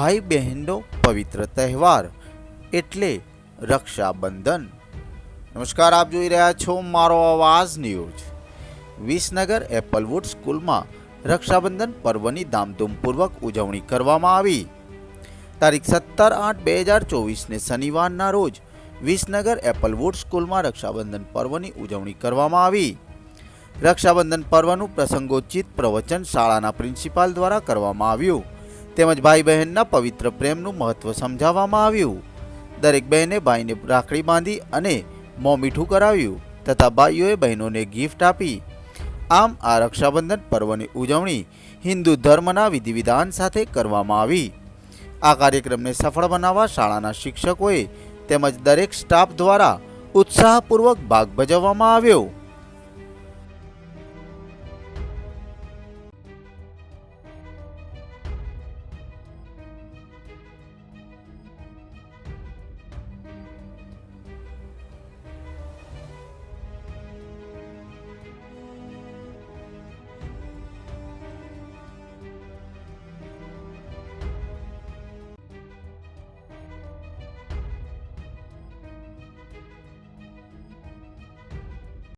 ભાઈ બહેનનો પવિત્ર તહેવાર એટલે રક્ષાબંધન. નમસ્કાર, આપ જોઈ રહ્યા છો મારો અવાજ ન્યૂઝ. વિસનગર એપલવુડ સ્કૂલમાં રક્ષાબંધન પર્વની ધામધૂમપૂર્વક ઉજવણી કરવામાં આવી. તારીખ સત્તર આઠ બે હજાર ચોવીસને શનિવારના રોજ વિસનગર એપલવુડ સ્કૂલમાં રક્ષાબંધન પર્વની ઉજવણી કરવામાં આવી. રક્ષાબંધન પર્વનું પ્રસંગોચિત પ્રવચન શાળાના પ્રિન્સિપાલ દ્વારા કરવામાં આવ્યું. તેમજ ભાઈ બહેનના પવિત્ર પ્રેમનું મહત્વ સમજાવવામાં આવ્યું. દરેક બહેને ભાઈને રાખડી બાંધી અને મોં મીઠું કરાવ્યું તથા ભાઈઓએ બહેનોને ગિફ્ટ આપી. આમ આ રક્ષાબંધન પર્વની ઉજવણી હિન્દુ ધર્મના વિધિ વિધાન સાથે કરવામાં આવી. આ કાર્યક્રમને સફળ બનાવવા શાળાના શિક્ષકોએ તેમજ દરેક સ્ટાફ દ્વારા ઉત્સાહપૂર્વક ભાગ ભજવવામાં આવ્યો.